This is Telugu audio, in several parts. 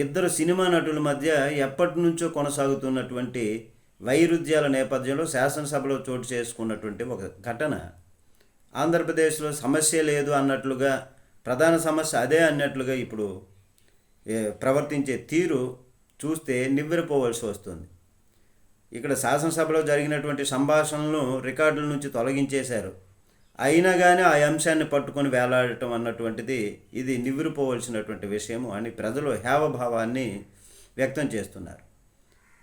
ఇద్దరు సినిమా నటుల మధ్య ఎప్పటి నుంచో కొనసాగుతున్నటువంటి వైరుధ్యాల నేపథ్యంలో శాసనసభలో చోటు చేసుకున్నటువంటి ఒక ఘటన. ఆంధ్రప్రదేశ్లో సమస్య లేదు అన్నట్లుగా ప్రధాన సమస్య అదే అన్నట్లుగా ఇప్పుడు ప్రవర్తించే తీరు చూస్తే నివ్వెరపోవలసి వస్తుంది. ఇక్కడ శాసనసభలో జరిగినటువంటి సంభాషణలను రికార్డుల నుంచి తొలగించేశారు. అయినా కానీ ఆ అంశాన్ని పట్టుకొని వేలాడటం అన్నటువంటిది ఇది నివ్వురిపోవలసినటువంటి విషయము అని ప్రజలు హేవభావాన్ని వ్యక్తం చేస్తున్నారు.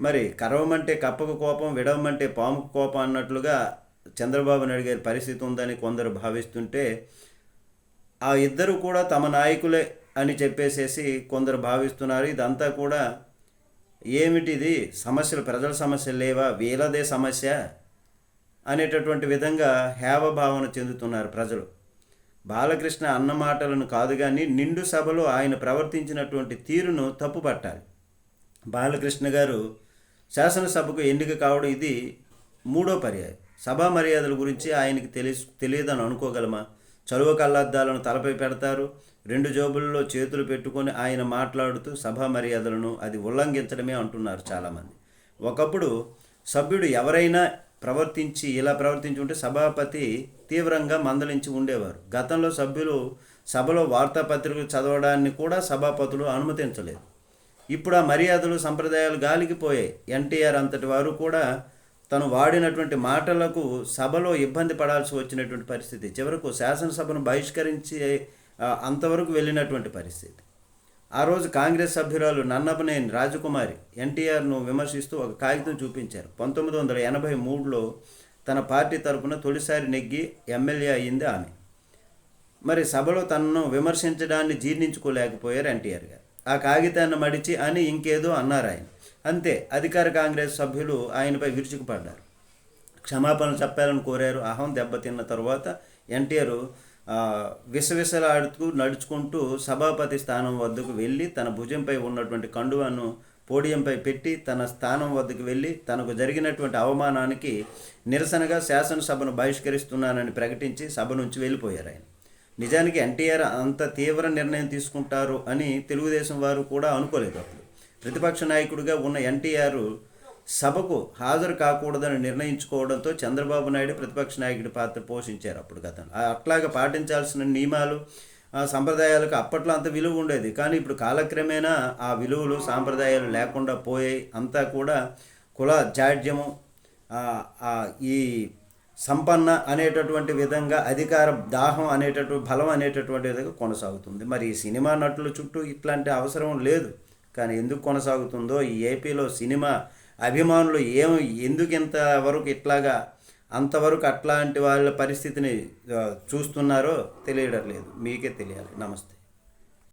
మరి కరవమంటే కప్పకు కోపం విడవమంటే పాముకు కోపం అన్నట్లుగా చంద్రబాబు నాయుడు గారి పరిస్థితి ఉందని కొందరు భావిస్తుంటే ఆ ఇద్దరు కూడా తమ నాయకులే అని చెప్పేసేసి కొందరు భావిస్తున్నారు. ఇదంతా కూడా ఏమిటిది? సమస్యలు ప్రజల సమస్యలు లేవా? వీళ్ళదే సమస్య? అనేటటువంటి విధంగా హేవభావన చెందుతున్నారు ప్రజలు. బాలకృష్ణ అన్న మాటలను కాదు కానీ నిండు సభలో ఆయన ప్రవర్తించినటువంటి తీరును తప్పుపట్టాలి. బాలకృష్ణ గారు శాసనసభకు ఎన్నిక కావడం ఇది మూడో పర్యాయం. సభా మర్యాదల గురించి ఆయనకి తెలియ తెలియదని అనుకోగలమా? చలువ కళ్ళద్దాలను తలపై పెడతారు. రెండు జోబుల్లో చేతులు పెట్టుకొని ఆయన మాట్లాడుతూ సభా మర్యాదలను అది ఉల్లంఘించడమే అంటున్నారు చాలామంది. ఒకప్పుడు సభ్యుడు ఎవరైనా ప్రవర్తించి ఇలా ప్రవర్తించి ఉంటే సభాపతి తీవ్రంగా మందలించి ఉండేవారు. గతంలో సభ్యులు సభలో వార్తాపత్రికలు చదవడాన్ని కూడా సభాపతులు అనుమతించలేదు. ఇప్పుడు ఆ మర్యాదలు సంప్రదాయాలు గాలికి పోయాయి. ఎన్టీఆర్ అంతటి వారు కూడా తను వాడినటువంటి మాటలకు సభలో ఇబ్బంది పడాల్సి వచ్చినటువంటి పరిస్థితి. చివరకు శాసనసభను బహిష్కరించి అంతవరకు వెళ్ళినటువంటి పరిస్థితి. ఆ రోజు కాంగ్రెస్ సభ్యురాలు నన్నపనేని రాజకుమారి ఎన్టీఆర్ను విమర్శిస్తూ ఒక కాగితం చూపించారు. పంతొమ్మిది వందల ఎనభై మూడులో తన పార్టీ తరపున తొలిసారి నెగ్గి ఎమ్మెల్యే అయ్యింది ఆమె. మరి సభలో తనను విమర్శించడాన్ని జీర్ణించుకోలేకపోయారు ఎన్టీఆర్ గారు. ఆ కాగితాన్ని మడిచి అని ఇంకేదో అన్నారు ఆయన. అంతే అధికార కాంగ్రెస్ సభ్యులు ఆయనపై విరుచుకుపడ్డారు. క్షమాపణలు చెప్పాలని కోరారు. అహం దెబ్బతిన్న తర్వాత ఎన్టీఆర్ విసవిసలాడుతూ నడుచుకుంటూ సభాపతి స్థానం వద్దకు వెళ్ళి తన భుజంపై ఉన్నటువంటి కండువాను పోడియంపై పెట్టి తన స్థానం వద్దకు వెళ్ళి తనకు జరిగినటువంటి అవమానానికి నిరసనగా శాసనసభను బహిష్కరిస్తున్నానని ప్రకటించి సభ నుంచి వెళ్ళిపోయారు ఆయన. నిజానికి ఎన్టీఆర్ అంత తీవ్ర నిర్ణయం తీసుకుంటారు అని తెలుగుదేశం వారు కూడా అనుకోలేదు అప్పుడు. ప్రతిపక్ష నాయకుడిగా ఉన్న ఎన్టీఆర్ సభకు హాజరు కాకూడదని నిర్ణయించుకోవడంతో చంద్రబాబు నాయుడు ప్రతిపక్ష నాయకుడి పాత్ర పోషించారు అప్పుడు గతంలో. అట్లాగే అట్లాగా పాటించాల్సిన నియమాలు ఆ సంప్రదాయాలకు అప్పట్లో అంత విలువ ఉండేది. కానీ ఇప్పుడు కాలక్రమేణా ఆ విలువలు సాంప్రదాయాలు లేకుండా పోయాయి. అంతా కూడా కుల జాడ్యము ఈ సంపన్న అనేటటువంటి విధంగా అధికార దాహం అనేటటువంటి బలం అనేటటువంటి విధంగా కొనసాగుతుంది. మరి ఈ సినిమా నటుల చుట్టూ ఇట్లాంటి అవసరం లేదు. కానీ ఎందుకు కొనసాగుతుందో ఈ ఏపీలో సినిమా అభిమానులు ఏం ఎందుకు ఇంతవరకు ఇట్లాగా అంతవరకు అట్లాంటి వాళ్ళ పరిస్థితిని చూస్తున్నారో తెలియడం లేదు. మీకే తెలియాలి. నమస్తే.